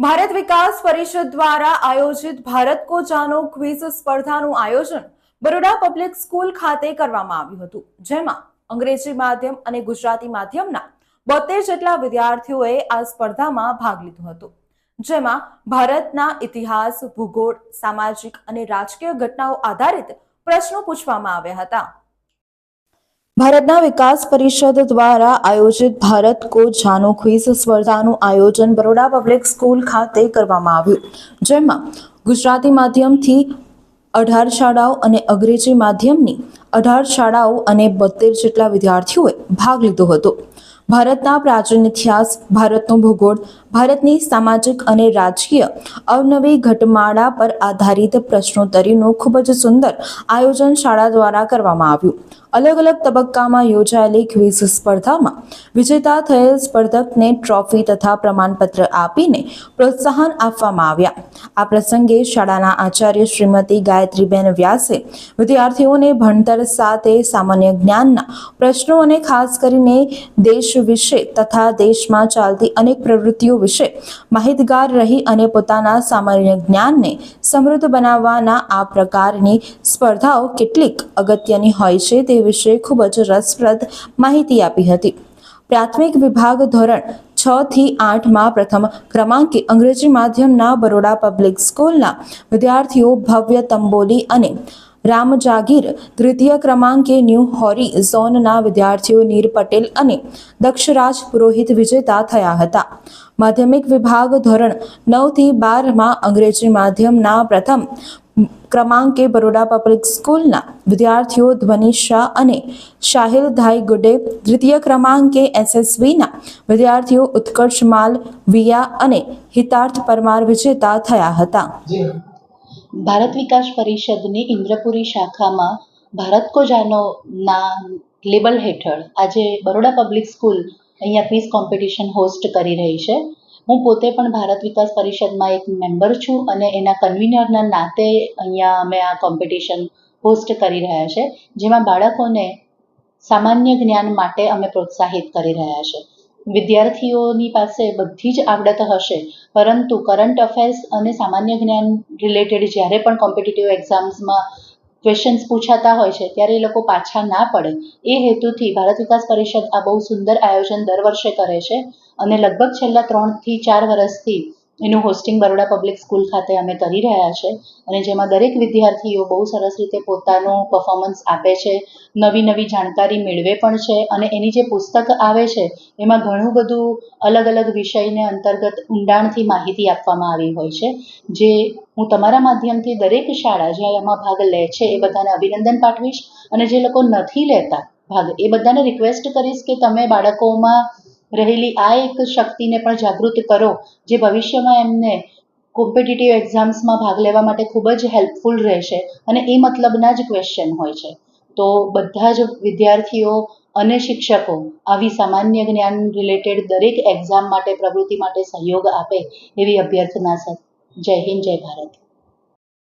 ભારત વિકાસ પરિષદ દ્વારા આયોજિત ભારત કો જાનો ક્વિઝ સ્પર્ધાનું આયોજન બરોડા પબ્લિક સ્કૂલ ખાતે કરવામાં આવ્યું હતું, જેમાં અંગ્રેજી માધ્યમ અને ગુજરાતી માધ્યમના બોતેર જેટલા વિદ્યાર્થીઓએ આ સ્પર્ધામાં ભાગ લીધો હતો, જેમાં ભારતના ઇતિહાસ, ભૂગોળ, સામાજિક અને રાજકીય ઘટનાઓ આધારિત પ્રશ્નો પૂછવામાં આવ્યા હતા. ભારતના વિકાસ પરિષદ દ્વારા આયોજિત ભારત કો જાનો ક્વિઝ સ્પર્ધાનું આયોજન બરોડા પબ્લિક સ્કૂલ ખાતે કરવામાં આવ્યું, જેમાં ગુજરાતી માધ્યમથી અઢાર શાળાઓ અને અંગ્રેજી માધ્યમની અઢાર શાળાઓ અને બોતેર જેટલા વિદ્યાર્થીઓએ ભાગ લીધો હતો. ભારતના પ્રાચીન ઇતિહાસ, ભારતનો ભૂગોળ, ભારતની સામાજિક અને રાજકીય અવનવી ઘટમાળા પર આધારિત પ્રશ્નોત્તરીનું ખૂબ જ સુંદર આયોજન શાળા દ્વારા કરવામાં આવ્યું. અલગ અલગ તબક્કામાં યોજાયેલી ક્વિઝ સ્પર્ધામાં વિજેતા થયેલ સ્પર્ધકને ટ્રોફી તથા પ્રમાણપત્ર આપીને પ્રોત્સાહન આપવામાં આવ્યા. આ પ્રસંગે શાળાના આચાર્ય શ્રીમતી ગાયત્રીબેન વ્યાસે વિદ્યાર્થીઓને ભણતર સાથે સામાન્ય જ્ઞાનના પ્રશ્નો અને ખાસ કરીને દેશ વિશે તથા દેશમાં ચાલતી અનેક પ્રવૃત્તિઓ વિશે માહિતગાર રહી અને પોતાના સામાન્ય જ્ઞાનને સમૃદ્ધ બનાવવાના આ પ્રકારની સ્પર્ધાઓ કેટલીક અગત્યની હોય છે તે વિશે ખૂબ જ રસપ્રદ માહિતી આપી હતી. પ્રાથમિક વિભાગ ધોરણ છ થી આઠમાં પ્રથમ ક્રમાંકે અંગ્રેજી માધ્યમના બરોડા પબ્લિક સ્કૂલના વિદ્યાર્થીઓ ભવ્ય તંબોલી અને રામ જાગીર તૃતીય ક્રમાંકે ન્યૂ હોરી ઝોનના વિદ્યાર્થીઓ નીર પટેલ અને દક્ષરાજ પુરોહિત વિજેતા થયા હતા. માધ્યમિક વિભાગ ધોરણ નવથી બારમાં અંગ્રેજી માધ્યમના પ્રથમ ક્રમાંકે બરોડા પબ્લિક સ્કૂલના વિદ્યાર્થીઓ ધ્વનિ શાહ અને શાહિલ ધાઈ ગુડે દ્વિતીય ક્રમાંકે એસએસવીના વિદ્યાર્થીઓ ઉત્કર્ષ માલ, વિયા અને હિતાર્થ પરમાર વિજેતા થયા હતા. ભારત વિકાસ પરિષદની ઇન્દ્રપુરી શાખામાં ભારત કો જાનો ના લેબલ હેઠળ આજે બરોડા પબ્લિક સ્કૂલ અહીંયા ક્વિઝ કોમ્પિટિશન હોસ્ટ કરી રહી છે. હું પોતે પણ ભારત વિકાસ પરિષદમાં એક મેમ્બર છું અને એના કન્વીનરના નાતે અહીંયા અમે આ કોમ્પિટિશન હોસ્ટ કરી રહ્યા છે, જેમાં બાળકોને સામાન્ય જ્ઞાન માટે અમે પ્રોત્સાહિત કરી રહ્યા છે. વિદ્યાર્થીઓની પાસે બધી જ આવડત હશે. પરંતુ કરંટ અફેર્સ અને સામાન્ય જ્ઞાન રિલેટેડ જ્યારે પણ કોમ્પિટિટિવ એક્ઝામ્સમાં ક્વેશ્ચન્સ પૂછાતા હોય છે, ત્યારે એ લોકો પાછા ના પડે. એ હેતુથી ભારત વિકાસ પરિષદ આ બહુ સુંદર આયોજન દર વર્ષે કરે છે અને લગભગ છેલ્લા ત્રણથી ચાર વર્ષથી એનું હોસ્ટિંગ બરોડા પબ્લિક સ્કૂલ ખાતે અમે કરી રહ્યા છે. અને જેમાં દરેક વિદ્યાર્થીઓ બહુ સરસ રીતે પોતાનું પર્ફોમન્સ આપે છે. નવી નવી જાણકારી મેળવે પણ છે અને એની જે પુસ્તક આવે છે, એમાં ઘણું બધું અલગ અલગ વિષયને અંતર્ગત ઊંડાણથી માહિતી આપવામાં આવી હોય છે. જે હું તમારા માધ્યમથી દરેક શાળા જે આમાં ભાગ લે છે એ બધાને અભિનંદન પાઠવીશ. અને જે લોકો નથી લેતા ભાગ, એ બધાને રિક્વેસ્ટ કરીશ કે તમે બાળકોમાં રહેલી આ એક શક્તિને પણ જાગૃત કરો, જે ભવિષ્યમાં એમને કોમ્પિટિટિવ એક્ઝામ્સમાં ભાગ લેવા માટે ખૂબ જ હેલ્પફુલ રહેશે. અને એ મતલબના જ ક્વેશ્ચન હોય છે. તો બધા જ વિદ્યાર્થીઓ અને શિક્ષકો આવી સામાન્ય જ્ઞાન રિલેટેડ દરેક એક્ઝામ માટે પ્રવૃત્તિ માટે સહયોગ આપે એવી અભ્યર્થના છે. જય હિન્દ, જય ભારત.